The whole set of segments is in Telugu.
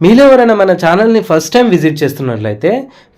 మీలో ఎవరైనా మన ఛానల్ని ఫస్ట్ టైం విజిట్ చేస్తున్నట్లయితే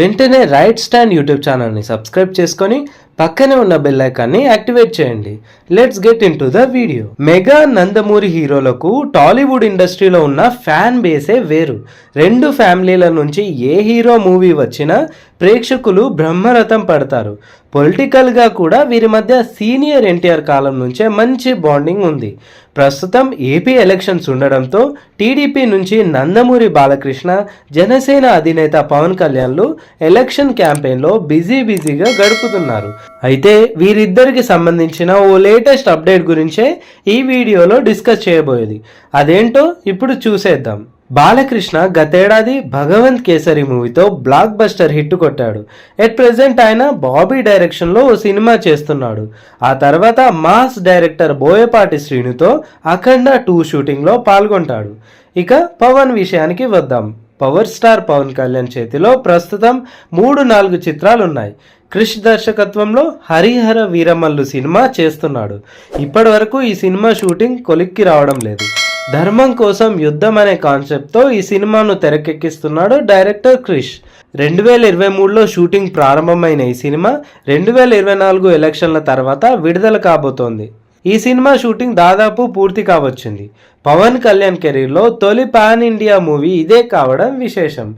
వెంటనే రైట్ స్టాండ్ యూట్యూబ్ ఛానల్ని సబ్స్క్రైబ్ చేసుకొని పక్కనే ఉన్న బెల్ ఐకాన్ని యాక్టివేట్ చేయండి. Let's get in to the video. Mega Nandamuri హీరోలకు టాలీవుడ్ ఇండస్ట్రీలో ఉన్న ఫ్యాన్ బేసే వేరు. రెండు ఫ్యామిలీల నుంచి ఏ హీరో మూవీ వచ్చినా ప్రేక్షకులు బ్రహ్మరథం పడతారు. పొలిటికల్గా కూడా వీరి మధ్య సీనియర్ ఎన్టీఆర్ కాలం నుంచే మంచి బాండింగ్ ఉంది. ప్రస్తుతం ఏపీ ఎలక్షన్స్ ఉండడంతో టీడీపీ నుంచి నందమూరి బాలకృష్ణ జనసేన అధినేత పవన్ కళ్యాణ్లు ఎలక్షన్ క్యాంపెయిన్లో బిజీ బిజీగా గడుపుతున్నారు. అయితే వీరిద్దరికి సంబంధించిన ఓ లేటెస్ట్ అప్డేట్ గురించే ఈ వీడియోలో డిస్కస్ చేయబోయేది. అదేంటో ఇప్పుడు చూసేద్దాం. బాలకృష్ణ గతేడాది భగవంత్ కేసరి మూవీతో బ్లాక్ బస్టర్ హిట్ కొట్టాడు. ఎట్ ప్రెసెంట్ ఆయన బాబీ డైరెక్షన్లో ఓ సినిమా చేస్తున్నాడు. ఆ తర్వాత మాస్ డైరెక్టర్ బోయపాటి శ్రీనుతో అఖండ టూ షూటింగ్లో పాల్గొంటాడు. ఇక పవన్ విషయానికి వద్దాం. పవర్ స్టార్ పవన్ కళ్యాణ్ చేతిలో ప్రస్తుతం మూడు నాలుగు చిత్రాలు ఉన్నాయి క్రిష్ దర్శకత్వంలో హరిహర వీరమల్లు సినిమా చేస్తున్నాడు. ఇప్పటి వరకు ఈ సినిమా షూటింగ్ కొలిక్కి రావడం లేదు. ధర్మం కోసం యుద్ధం అనే కాన్సెప్ట్తో ఈ సినిమాను తెరకెక్కిస్తున్నాడు డైరెక్టర్ క్రిష్. రెండు వేల ఇరవై మూడులో షూటింగ్ ప్రారంభమైన ఈ సినిమా రెండు వేల ఇరవై నాలుగు ఎలక్షన్ల తర్వాత విడుదల కాబోతోంది. ఈ సినిమా షూటింగ్ దాదాపు పూర్తి కావచ్చింది. పవన్ కళ్యాణ్ కెరీర్లో తొలి పాన్ ఇండియా మూవీ ఇదే కావడం విశేషం.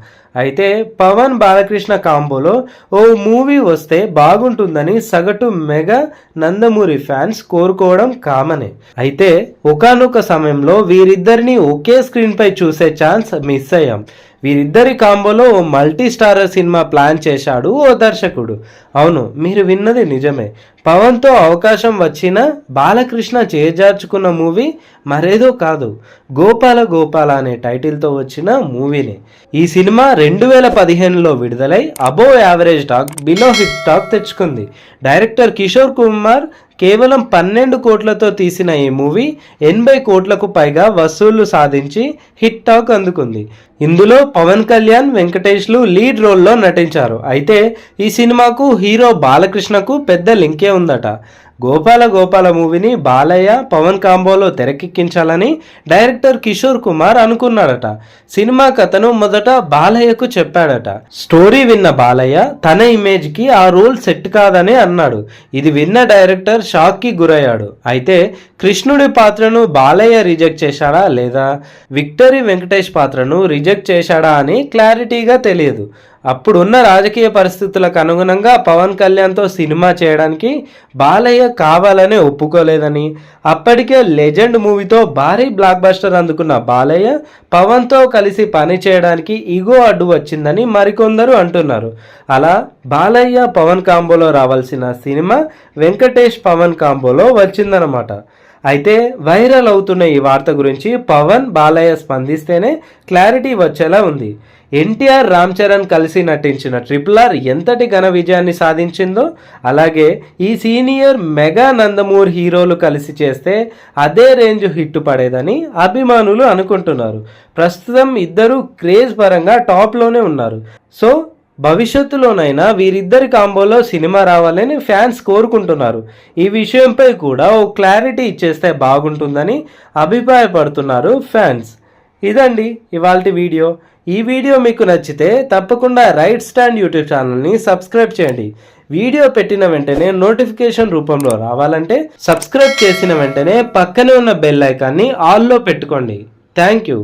అయితే పవన్ బాలకృష్ణ కాంబోలో ఓ మూవీ వస్తే బాగుంటుందని సగటు మెగా నందమూరి ఫ్యాన్స్ కోరుకోవడం కామనే. అయితే ఒకానొక సమయంలో వీరిద్దరిని ఒకే స్క్రీన్ పై చూసే ఛాన్స్ మిస్ అయ్యాం. వీరిద్దరి కాంబోలో ఓ మల్టీ స్టారర్ సినిమా ప్లాన్ చేశాడు ఓ దర్శకుడు. అవును మీరు విన్నది నిజమే. పవన్తో అవకాశం వచ్చిన బాలకృష్ణ చేజార్చుకున్న మూవీ మరేదో కాదు గోపాల గోపాల అనే టైటిల్తో వచ్చిన మూవీని. ఈ సినిమా రెండు వేల పదిహేనులో విడుదలై above average talk below hit talk తెచ్చుకుంది. డైరెక్టర్ కిషోర్ కుమార్ కేవలం పన్నెండు కోట్లతో తీసిన ఈ మూవీ ఎనభై కోట్లకు పైగా వసూళ్ళు సాధించి హిట్ టాక్ అందుకుంది. ఇందులో పవన్ కళ్యాణ్ వెంకటేష్లు లీడ్ రోల్లో నటించారు. అయితే ఈ సినిమాకు హీరో బాలకృష్ణకు పెద్ద లింకే ఉందట. గోపాల గోపాల మూవీని బాలయ్య పవన్ కాంబోలో తెరకెక్కించాలని డైరెక్టర్ కిషోర్ కుమార్ అనుకున్నాడట సినిమా కథను మొదట బాలయ్యకు చెప్పాడట. స్టోరీ విన్న బాలయ్య తన ఇమేజ్కి ఆ రోల్ సెట్ కాదని అన్నాడు. ఇది విన్న డైరెక్టర్ షాక్కి గురయ్యాడు. అయితే కృష్ణుడి పాత్రను బాలయ్య రిజెక్ట్ చేశాడా లేదా? విక్టరీ వెంకటేష్ పాత్రను రిజెక్ట్ చేశాడా అని క్లారిటీగా తెలియదు. అప్పుడున్న రాజకీయ పరిస్థితులకు అనుగుణంగా పవన్ కళ్యాణ్తో సినిమా చేయడానికి బాలయ్య కావాలనే ఒప్పుకోలేదని అప్పటికే లెజెండ్ మూవీతో భారీ బ్లాక్ బస్టర్ అందుకున్న బాలయ్య పవన్తో కలిసి పని చేయడానికి ఈగో అడ్డు వచ్చిందని మరికొందరు అంటున్నారు. అలా బాలయ్య పవన్ కాంబోలో రావాల్సిన సినిమా వెంకటేష్ పవన్ కాంబోలో వచ్చిందనమాట అయితే వైరల్ అవుతున్న ఈ వార్త గురించి పవన్ బాలయ్య స్పందిస్తేనే క్లారిటీ వచ్చేలా ఉంది. ఎన్టీఆర్ రామ్ చరణ్ కలిసి నటించిన ట్రిపుల్ ఆర్ ఎంతటి ఘన విజయాన్ని సాధించిందో అలాగే ఈ సీనియర్ మెగా నందమూర్ హీరోలు కలిసి చేస్తే అదే రేంజ్ హిట్ పడేదని అభిమానులు అనుకుంటున్నారు. ప్రస్తుతం ఇద్దరు క్రేజ్ పరంగా టాప్లోనే ఉన్నారు. సో భవిష్యత్తులోనైనా వీరిద్దరి కాంబోలో సినిమా రావాలని ఫ్యాన్స్ కోరుకుంటున్నారు. ఈ విషయంపై కూడా ఓ క్లారిటీ ఇచ్చేస్తే బాగుంటుందని అభిప్రాయపడుతున్నారు ఫ్యాన్స్. ఇదండి ఇవాళ వీడియో. ఈ వీడియో మీకు నచ్చితే తప్పకుండా రైట్ స్టాండ్ యూట్యూబ్ ఛానల్ని సబ్స్క్రైబ్ చేయండి. వీడియో పెట్టిన వెంటనే నోటిఫికేషన్ రూపంలో రావాలంటే సబ్స్క్రైబ్ చేసిన వెంటనే పక్కనే ఉన్న బెల్ ఐకాన్ని ఆల్లో పెట్టుకోండి. Thank you.